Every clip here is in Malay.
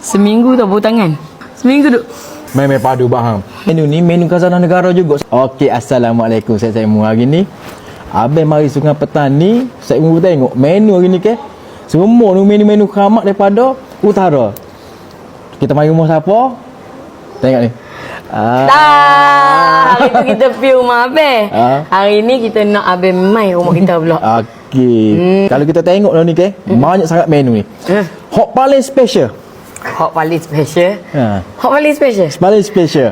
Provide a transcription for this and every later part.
Seminggu tau bau tangan. Seminggu duk. Memang padu bahang. Menu ni menu khazanah negara juga. Okey, assalamualaikum. Saya saya Mu hari ni. Abang mari sungai petani, saya Mu tengok menu hari ni ke. Semua ni menu-menu keramat daripada utara. Kita mari rumah siapa? Tengok ni. Ah, Tak. Hari tu kita pergi rumah Abang. Ah. Hari ni kita nak Abang mai rumah kita pula. Okey. Hmm. Kalau kita tengok lah ni ke, banyak sangat menu ni. Hmm. Hot paling special. Hot paling special. Ha. Hot paling special. Paling special.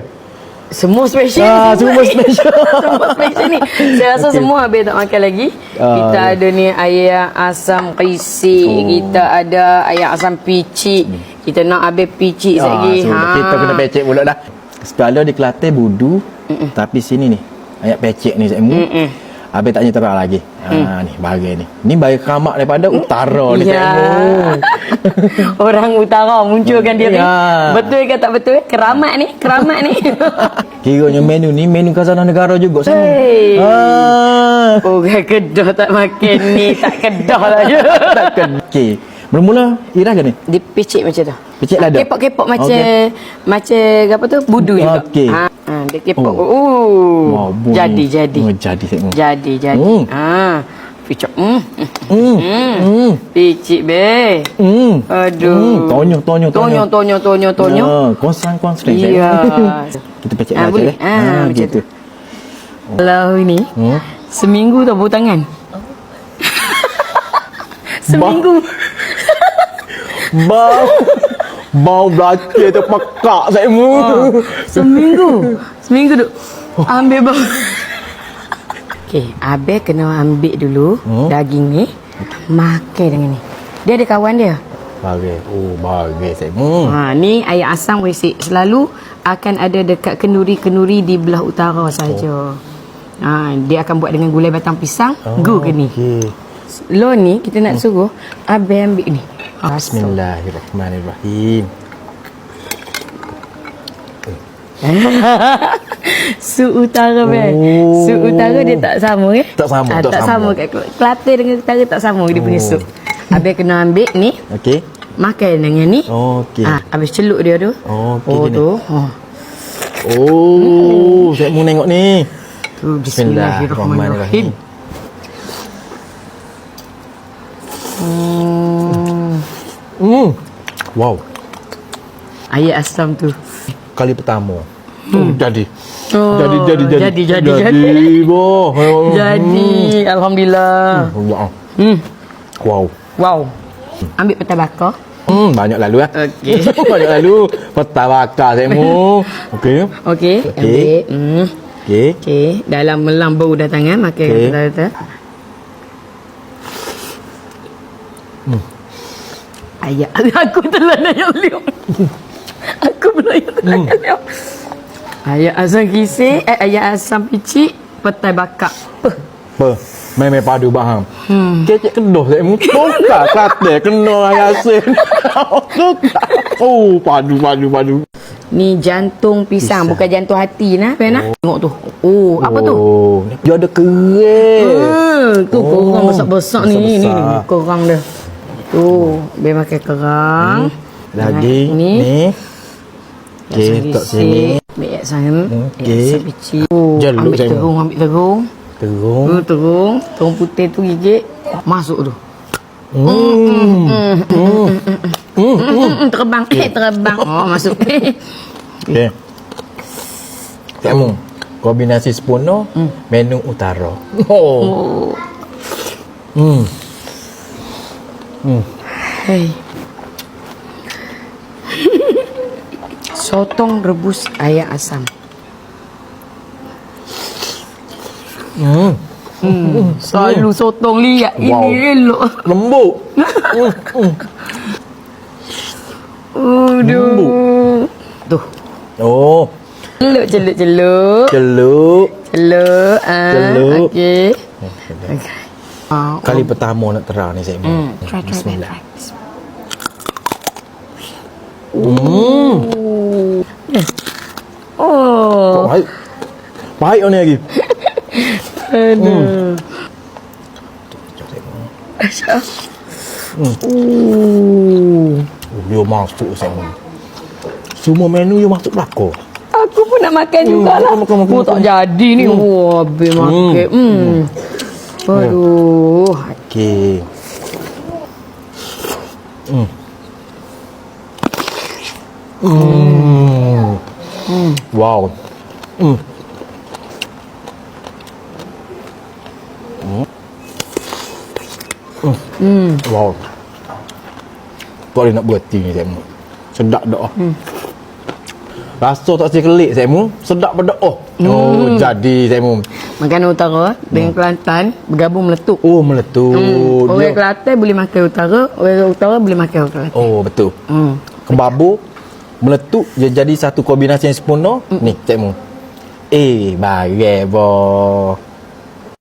Semua special Ah, ni semua special. semua special ni Saya rasa Okey. semua habis tak makan lagi Ah, Kita ya. ada ni ayam asam qisi Oh. Kita ada ayam asam picik Kita nak habis picik Ah, lagi so Kita kena pecek pula dah. Segala di Kelantan budu, tapi sini ni ayat pecek ni mu. Habis tak nyetera lagi. Ha ni bagi ni. Ni bagi keramat daripada utara ni. Ya. Orang utara munculkan diri Ya. Betul ke tak betul Keramat ni Keramat ni Kiranya menu ni menu khazanah negara juga saya mu. Hey. Ha. Orang kedah tak makan ni Tak kedah lah je Takkan. Okey. Bermula Ira ke ni? Dia picik macam tu. Picik lada? Kepok-kepok macam Okey. macam apa tu? Budu juga. Okey. Ha, ha dia kepok. Oh. Oh. Wow, bunyi. jadi jadi. Oh, jadi saya mu. Jadi jadi. Hmm. Ha. Picik. Hmm. Hmm. Hmm. Hmm. Picik be. Hmm. Aduh. Hmm. Tonyo tonyo Tonyo tonyo tonyo tonyo. Ya, konsang konsang. Iya. Kita pecek Ah, baca boleh. eh. Ah, macam tu. Kalau ini Hmm. seminggu tak bau tangan. seminggu. Bau Bau belakang terpekak saya mu. Seminggu. Seminggu duk. Ambil bau. Okey, Abel kena ambil dulu Hmm. daging ni. Makan dengan ni. Dia ada kawan dia. Bagi. Oh, bagi saya mu. Ha, ni ayam asam wesik. Selalu akan ada dekat kenduri-kenduri di belah utara saja. Ha, dia akan buat dengan gulai batang pisang, oh, gu ke ni. Okey. Lo ni kita nak suruh Abel ambil ni. Bismillahirrahmanirrahim. Su utara Bel. Oh. Su utara dia tak sama eh? Tak sama, Ah, tak tak sama. sama. kat Kel- Kelantan dengan utara tak sama dia punya Oh. sup. Habis kena ambil ni, Okey. makan dengan ni. Okey. Ah, habis celup dia tu. Okey, Oh tu. Oh. Oh, saya mu tengok ni. Tu bismillahirrahmanirrahim. Hmm. Hmm. Wow. Ayat asam tu. Kali pertama. Oh, jadi. Oh, jadi jadi jadi. jadi, jadi, jadi. Boh. Jadi, alhamdulillah. Wow. Hmm. Wow. Wow. Ambil peta bakar. Hmm, banyak lalu ah. Okey. banyak lalu. Peta bakar saya mu. Okey. Okey, Okey. Hmm. Okey. Okey, dalam melang bau dah tangan makan Okey. kata-kata. Hmm. Ayat aku telan ayat liuk. aku pula yang telan Hmm. ayat liuk. Ayat asam kisih, eh, ayat asam picik, petai bakar. Apa? Memang padu bahang. Hmm. Kecek kedoh saya mu. Tukar kata kena ayasin. Tukar. Oh, padu padu padu. Ni jantung pisang, Pisang. bukan jantung hati nah, Pena. Tengok tu. Oh, apa tu? Oh, dia ada kerek. Hmm, tu Oh, korang besar-besar ni. Ni, ni korang dia. Tu, biar makan kerang. Daging Ni. ni. Okey, letak sini. Ambil yak sayang. Okey. Yak sayang. Oh, ambil terung, ambil terung. Terung. Hmm, terung. Terung putih tu gigit. Masuk tu. Hmm. Hmm. Hmm. Hmm, terbang. Eh, terbang. Oh, masuk. Okey. Kamu kombinasi sepenuh menu utara. Oh. oh. Hmm. Hmm. Hai. Sotong rebus ayam asam. Hmm. Selalu sotong liat. Wow. Ini elok. Lembut. Aduh. Tuh. Oh, Celuk, celuk, celuk. celuk. Celuk. Ah, Celuk. Okey. Okay. Ah, Kali pertama nak terang ni saya. Hmm. Try, try, Bismillah. try. Hmm. Oh. Baik. Baik ni lagi. Aduh. Uh. Oh, dia masuk saya mu. Semua menu dia masuk belakang. Aku pun nak makan jugalah. makan, makan, oh, makan. tak jadi ni. Oh, habis makan. Hmm. Aduh. Okey. Hmm. Hmm. Wow. Hmm. Hmm. Hmm. Wow. Kau dia nak berhenti ni saya mu. Sedap dah. Hmm. Rasa tak sekelik saya mu. Sedap pada oh. Oh, jadi saya mu. Makan utara dengan Kelantan bergabung meletup. Oh, meletup. Hmm. Orang Dia- Kelantan boleh makan utara, orang utara boleh makan orang Kelantan. Oh, betul. Hmm. Kebabur meletup dia jadi satu kombinasi yang sempurna. Mm. Ni, cik mu. Eh, bagai boh.